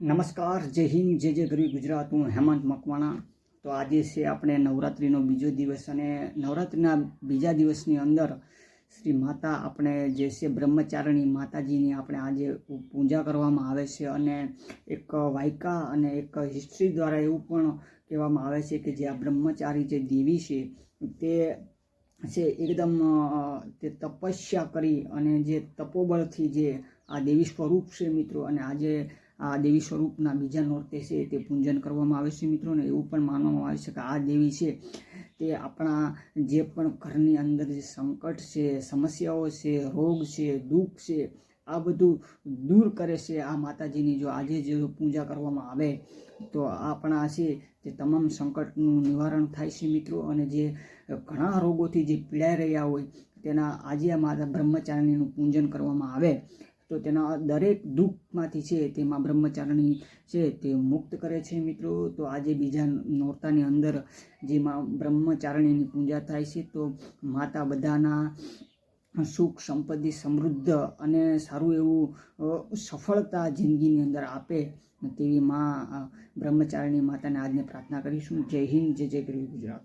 નમસ્કાર, જય હિન્દ, જય જય ગરવી ગુજરાત. હું હેમંત મકવાણા. તો આજે છે આપણે નવરાત્રિનો બીજો દિવસ અને નવરાત્રિના બીજા દિવસની અંદર શ્રી માતા આપણે જે છે બ્રહ્મચારિણી માતાજીની આપણે આજે પૂજા કરવામાં આવે છે અને એક વાયકા અને એક હિસ્ટ્રી દ્વારા એવું પણ કહેવામાં આવે છે કે જે આ બ્રહ્મચારી જે દેવી છે તે છે એકદમ તે તપસ્યા કરી અને જે તપોબળથી જે આ દેવી સ્વરૂપ છે મિત્રો અને આજે આ દેવી સ્વરૂપના બીજા નોરતે છે તે પૂજન કરવામાં આવે છે મિત્રોને, એવું પણ માનવામાં આવે છે કે આ દેવી છે તે આપણા જે પણ ઘરની અંદર જે સંકટ છે, સમસ્યાઓ છે, રોગ છે, દુઃખ છે, આ બધું દૂર કરે છે આ માતાજીની જો આજે જે પૂજા કરવામાં આવે તો આપણા છે તે તમામ સંકટનું નિવારણ થાય છે મિત્રો અને જે ઘણા રોગોથી જે પીડાઈ રહ્યા હોય તેના આજે આ માતા બ્રહ્મચારિણીનું પૂજન કરવામાં આવે તો તેના દરેક દુઃખમાંથી છે તેમાં બ્રહ્મચારિણી છે તે મુક્ત કરે છે મિત્રો. તો આજે બીજા નોરતાની અંદર જેમાં બ્રહ્મચારિણીની પૂજા થાય છે, તો માતા બધાના સુખ, સંપત્તિ સમૃદ્ધ અને સારું એવું સફળતા જિંદગીની અંદર આપે તેવી માં બ્રહ્મચારિણી માતાને આજને પ્રાર્થના કરીશું. જય હિન્દ, જય જય ગરવી ગુજરાત.